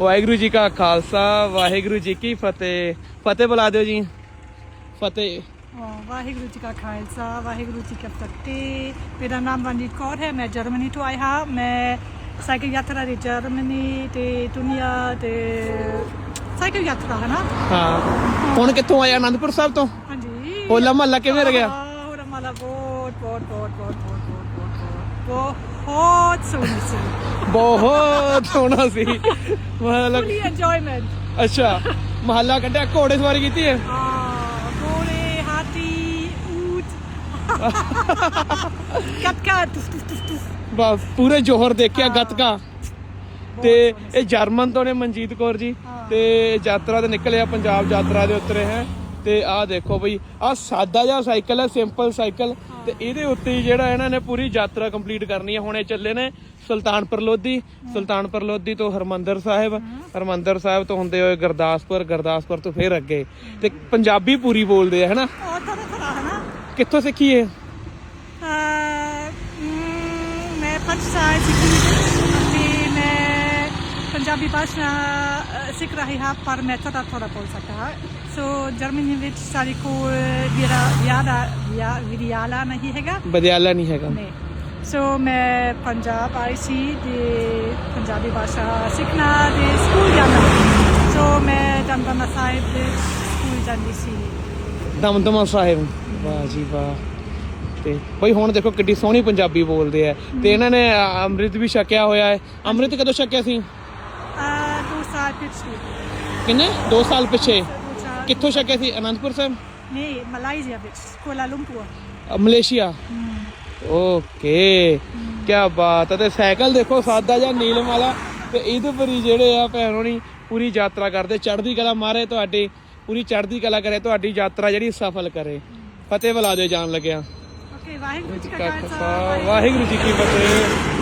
ਵਾਹਿਗੁਰੂ ਜੀ ਕਾ ਖਾਲਸਾ ਵਾਹਿਗੁਰੂ ਜੀ ਕੀ ਫਤਿਹ। ਫਤਿਹ ਬੁਲਾ ਦਿਓ ਜੀ। ਫਤਿਹ। ਵਾਹਿਗੁਰੂ ਜੀ ਕਾ ਖਾਲਸਾ ਵਾਹਿਗੁਰੂ ਜੀ ਕੀ ਫਤਿਹ। ਮੇਰਾ ਨਾਮ ਵਨਦੀਪ ਕੌਰ ਹੈ ਮੈਂ ਜਰਮਨੀ ਤੋਂ ਆਈ ਹਾਂ। ਮੈਂ ਸਾਈਕਲ ਯਾਤਰਾ ਦੀ ਜਰਮਨੀ ਤੇ ਦੁਨੀਆ ਤੇ ਸਾਈਕਲ ਯਾਤਰਾ ਹੈ ਨਾ ਹਾਂ। ਹੁਣ ਕਿੱਥੋਂ ਆਇਆ? ਆਨੰਦਪੁਰ ਸਾਹਿਬ ਤੋਂ? ਹਾਂਜੀ। ਹੋਲਾ ਮਹੱਲਾ ਕਿਵੇਂ ਲੱਗਿਆ ਹੋਲਾ ਮਹੱਲਾ ਬਹੁਤ ਬਹੁਤ ਬਹੁਤ ਬਹੁਤ ਬਹੁਤ ਬਹੁਤ। ਬਹੁਤ ਸੋਹਣੀ ਸੀ। ਬਹੁਤ ਸੋਹਣਾ ਸੀ। ਮਤਲਬ ਫੁੱਲੀ ਇੰਜੋਇਮੈਂਟ ਅੱਛਾ ਮਹੱਲਾ ਕੱਢਿਆ ਘੋੜੇ ਸਵਾਰੀ ਕੀਤੀ ਹੈ? ਹਾਂ ਗੋਲੇ ਹਾਥੀ ਊਟ ਕਟਕਾ ਤੁਫ ਤੁਫ ਤੁਫ ਤੁਫ ਬਸ ਪੂਰੇ ਜੋਹਰ ਦੇਖਿਆ ਗੱਤਕਾ। ਤੇ ਇਹ ਜਰਮਨ ਤੋਂ ਨੇ ਮਨਜੀਤ ਕੌਰ ਜੀ। ਤੇ ਯਾਤਰਾ ਤੇ ਨਿਕਲੇ ਆ ਪੰਜਾਬ ਯਾਤਰਾ ਦੇ ਉੱਤਰੇ ਹੈ। ਤੇ ਆਹ ਦੇਖੋ ਬਈ ਆਹ ਸਾਦਾ ਜਿਹਾ ਸਾਈਕਲ ਹੈ ਸਿੰਪਲ ਸਾਈਕਲ। ਤੇ ਇਹਦੇ ਉੱਤੇ ਹੀ ਜਿਹੜਾ ਇਹਨਾਂ ਨੇ ਪੂਰੀ ਯਾਤਰਾ ਕੰਪਲੀਟ ਕਰਨੀ ਹੈ ਹੁਣ ਇਹ ਚੱਲੇ ਨੇ ਸੁਲਤਾਨਪੁਰ ਲੋਧੀ। ਸੁਲਤਾਨਪੁਰ ਲੋਧੀ ਤੋਂ ਹਰਮੰਦਰ ਸਾਹਿਬ। ਹਰਮੰਦਰ ਸਾਹਿਬ ਤੋਂ ਹੁੰਦੇ ਹੋਏ ਗੁਰਦਾਸਪੁਰ ਗੁਰਦਾਸਪੁਰ ਤੋਂ ਫਿਰ ਅੱਗੇ। ਤੇ ਪੰਜਾਬੀ ਪੂਰੀ ਬੋਲਦੇ ਆ ਹਨਾ? ਕਿੱਥੋਂ ਸਿੱਖੀ ਇਹ? ਮ, ਮੈਂ ਪੰਜ ਸਾਲ ਸਿੱਖੀ ਪੰਜਾਬੀ ਭਾਸ਼ਾ ਸਿੱਖ ਰਹੀ ਹਾਂ ਪਰ ਮੈਂ ਥੋੜਾ ਥੋੜਾ ਬੋਲ ਸਕਦਾ ਹਾਂ। ਸੋ ਜਰਮਨੀ ਵਿੱਚ ਸਾਡੇ ਕੋਲ ਵਿਰਾ ਵਿਆਦਾ ਵਿਦਿਆਲਾ ਨਹੀਂ ਹੈਗਾ। ਬਦਿਆਲਾ ਨਹੀਂ ਹੈਗਾ। ਨਹੀਂ। ਸੋ ਮੈਂ ਪੰਜਾਬ ਆਈ ਸੀ ਤੇ ਪੰਜਾਬੀ ਭਾਸ਼ਾ ਸਿੱਖਣਾ ਦੇ ਸਕੂਲ ਜਾਣਾ। ਸੋ ਮੈਂ ਦਮਦਮਾ ਸਾਹਿਬ ਦੇ ਸਕੂਲ ਜਾਂਦੀ ਸੀ। ਦਮਦਮਾ ਸਾਹਿਬ। ਵਾਹ ਜੀ ਵਾਹ। ਤੇ ਬਈ ਹੁਣ ਦੇਖੋ ਕਿੱਡੀ ਸੋਹਣੀ ਪੰਜਾਬੀ ਬੋਲਦੇ ਆ। ਤੇ ਇਹਨਾਂ ਨੇ ਅੰਮ੍ਰਿਤ ਵੀ ਛਕਿਆ ਹੋਇਆ ਹੈ। ਅੰਮ੍ਰਿਤ ਕਦੋਂ ਛਕਿਆ ਸੀ? ਦੋ ਸਾਲ ਪਿਛਲੇ ਕਿੰਨੇ? 2 ਸਾਲ ਪਿੱਛੇ। ਦੋ ਕਿੱਥੋਂ ਛਕਿਆ ਸੀ? ਅਨੰਦਪੁਰ ਸਾਹਿਬ? ਨਹੀਂ ਮਲਾਈਜ਼ੀਆ ਵਿੱਚ ਕੋਲਾ ਲੰਪੁਰ ਅ, ਮਲੇਸ਼ੀਆ? ਓਕੇ। ਕੀ ਬਾਤ ਹੈ ਤੇ ਸਾਈਕਲ ਦੇਖੋ ਸਾਦਾ ਜਿਹਾ ਨੀਲਮ ਵਾਲਾ। ਤੇ ਇਹਦੇ ਪਰ ਹੀ ਜਿਹੜੇ ਆ ਭੈਣ ਹੋਣੀ ਪੂਰੀ ਯਾਤਰਾ ਕਰਦੇ। ਚੜ੍ਹਦੀ ਕਲਾ ਮਾਰੇ ਤੁਹਾਡੀ ਪੂਰੀ ਚੜ੍ਹਦੀ ਕਲਾ ਕਰੇ ਤੁਹਾਡੀ ਯਾਤਰਾ ਜਿਹੜੀ ਸਫਲ ਕਰੇ। ਫਤਿਹ ਬੁਲਾ ਦਿਓ ਜਾਣ ਲੱਗਿਆ। ਓਕੇ ਵਾਹਿਗੁਰੂ ਜੀ ਕਾ ਕਾ ਖਾਲਸਾ ਖਾਲਸਾ। ਵਾਹਿਗੁਰੂ ਜੀ ਕੀ ਫਤਿਹ।